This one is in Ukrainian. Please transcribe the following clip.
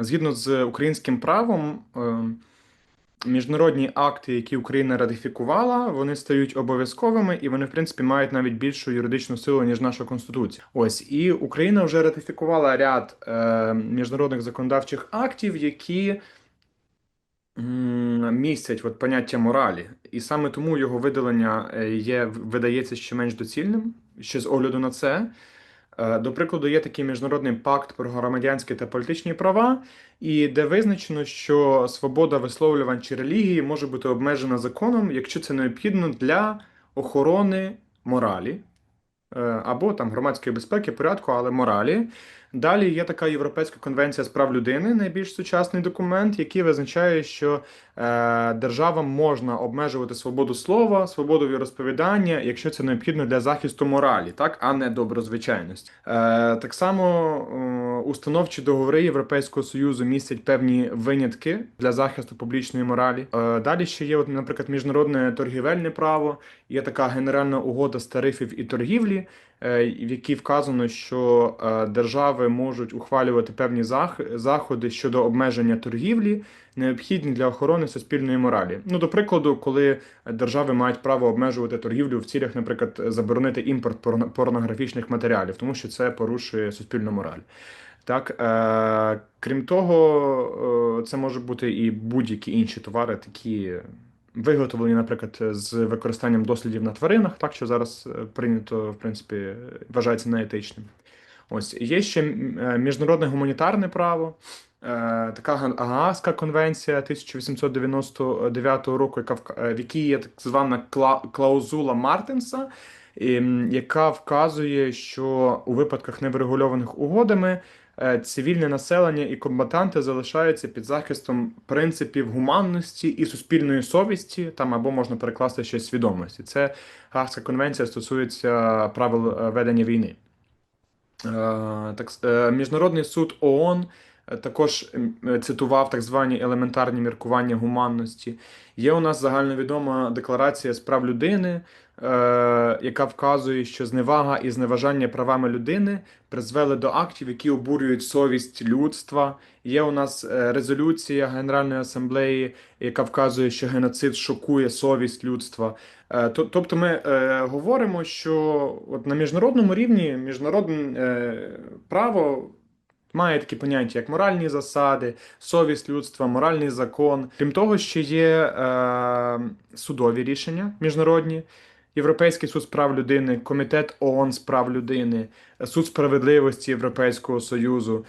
Згідно з українським правом, е, міжнародні акти, які Україна ратифікувала, вони стають обов'язковими і вони, в принципі, мають навіть більшу юридичну силу, ніж наша конституція. Ось і Україна вже ратифікувала ряд е, міжнародних законодавчих актів, які містять от поняття моралі, і саме тому його видалення е, є видається ще менш доцільним, ще з огляду на це. Е, До прикладу, є такий міжнародний пакт про громадянські та політичні права, і де визначено, що свобода висловлювань чи релігії може бути обмежена законом, якщо це необхідно для охорони моралі е, або там громадської безпеки, порядку, але моралі. Далі є така Європейська конвенція з прав людини, найбільш сучасний документ, який визначає, що е, державам можна обмежувати свободу слова, свободу віросповідання, якщо це необхідно для захисту моралі, так а не доброзвичайності. Е, так само е, установчі договори Європейського союзу містять певні винятки для захисту публічної моралі. Е, далі ще є, от, наприклад, міжнародне торгівельне право, є така генеральна угода з тарифів і торгівлі. е, В якій вказано, що е, держави можуть ухвалювати певні зах- заходи щодо обмеження торгівлі, необхідні для охорони суспільної моралі. Ну, до прикладу, коли держави мають право обмежувати торгівлю в цілях, наприклад, заборонити імпорт порно- порнографічних матеріалів, тому що це порушує суспільну мораль. Так, е, крім того, е, це може бути і будь-які інші товари, такі виготовлені, наприклад, з використанням дослідів на тваринах, так що зараз е, прийнято, в принципі, вважається неетичним. Ось є ще е, міжнародне гуманітарне право. Е, Така Га- Гаазька конвенція 1899 року, яка е, в якій є так звана кла- клаузула Мартенса, яка вказує, що у випадках неврегульованих угодами цивільне населення і комбатанти залишаються під захистом принципів гуманності і суспільної совісті, там або можна перекласти ще свідомості. Це Гаазька конвенція стосується правил ведення війни. Е, Так, е, Міжнародний суд ООН також е, цитував так звані елементарні міркування гуманності. Є у нас загальновідома декларація з прав людини, е, яка вказує, що зневага і зневажання правами людини призвели до актів, які обурюють совість людства. Є у нас е, резолюція Генеральної асамблеї, яка вказує, що геноцид шокує совість людства. Е, то- Тобто ми е, говоримо, що от на міжнародному рівні міжнародне е, право має такі поняття, як моральні засади, совість людства, моральний закон. Крім того, ще є е, судові рішення міжнародні. Європейський суд з прав людини, Комітет ООН з прав людини, Суд справедливості Європейського Союзу,